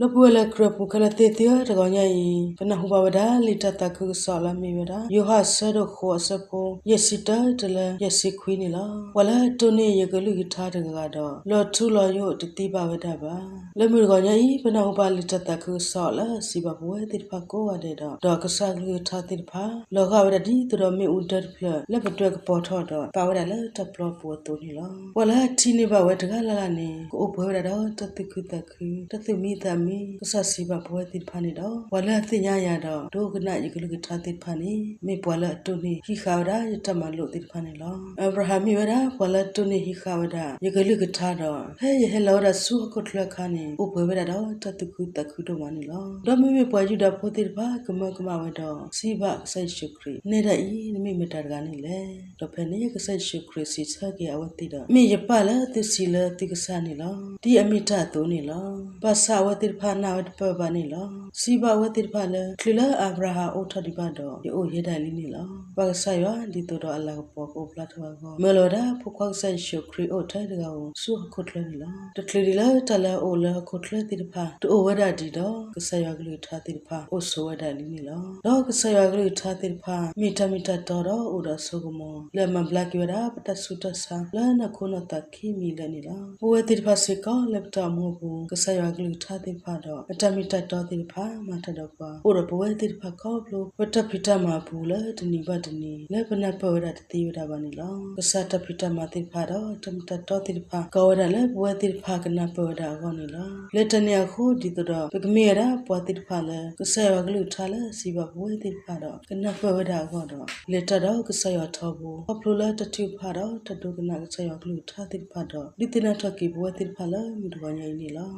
လပွေလကရပူကလတေတရတကောညာဤပနဟုဘဝဒလီတတကုဆာလမေဝဒယောဟဆဒခောဆဖောယစီတတလယစီခွေးနေလားဝလာတုန်နေယကလူကထားတကတော့လော်ထူလော်ယိုတတိဘဝဒပါလမှုကောညာဤပနဟုဘလီတတကုဆာလစီဘဘဝတိဖကောဝတဲ့တော့ဒေါကဆာလူထားတိဖာလောကဝဒဒီတတော်မေဥဒတ်ဖလလက်ပတွက်ကပေါ်ထော့တော့ပါဝဒလတပလောပူတူနေလားဝလာတီနေဘဝတကလာလာနေကိုဘဝဒတော့တတိကုတခုတတိမိတမီကဆစီဘဘဝတိဖာနေတော့ဝလာတင်ညာရတော့ဒုကနာယကလူကထားတိဖာနေမေဘဝလာတုနေခိခါဝဒယတမလို့တိဖာနေလောအဗရာဟမ်ယဝဒဘဝလာတုနေခိခါဝဒယကလူကထားတော့ဟဲ့ဟဲလောရဆူကုတ်လခါနေဥဘဝဒတော့တတိကုတခုတော့မနေလောတော့မေမေပွားယူတာဖို့တိဖာကမကမဝတော့စီဘဆိုင်ရှုခရီနေရဤနမေမတရကနေလေတော့ဖဲနေကဆိုင်ရှုခရီစီချကေအဝတိတော့မေရပါလာသစီလာတိကဆာနေလောဒီအမိတတုံးနေလောပါစာဝတိဖာနာဝတပပနေလောစီဘဝတိဖာလေခလလာအဗရာဟာအိုထဒီပါတော့ဒီအိုရဒလီနေလောပါဆာယောဒီတော့တော့အလာပေါ်ကိုပလတ်ထောကောမလောဒါဖခွန်ဆိုင်ရှုခရီအိုထိုင်တကောဆုခုတ်လနေလောတကလီလာတလာအိုလာခုတ်လတိဖာတူဝဒဒီတော့ကဆာယောကလူထားတိဖာအိုဆိုဝဒလီနေလောတော့ကဆာယောကလူထားတိဖာမိတမိတတော်တော့အိုတော့ဆုကမောလေမဘလကရတာပတဆုတဆာလာနခုနတခိမီလနေလောဘဝတိဖာစေကောလက်တမောဘူးကဆာယောကလူထားတိဖာတော့အတမီတတော်တိဖာမထတော့ပါအိုတော့ဘဝတိဖာကောဘလို့ဝတဖိတမှာဘူးလေတနီဘတနီလေပနပဝရတတိဝရပါနေလောကဆာတဖိတမှာတိဖာတော့တမတတော်တိဖာကောရလေဘဝတိဖာကနပဝရကောနေလောလေတနေခုဒီတော့ပကမေရပွားတိဖာလေကဆာယောကလူထားလေစီဘဘဝတိဖာတော့ကနပဝရကောတော့လေတတော့ကဆာယောထောဘူးအပလိုလာတတိဖာတော့တတုကနကဆာယောကလူထားတိဖာတော့ဒီတင်ထကိဘဝတိဖာလေမြူတော်ညိနေလော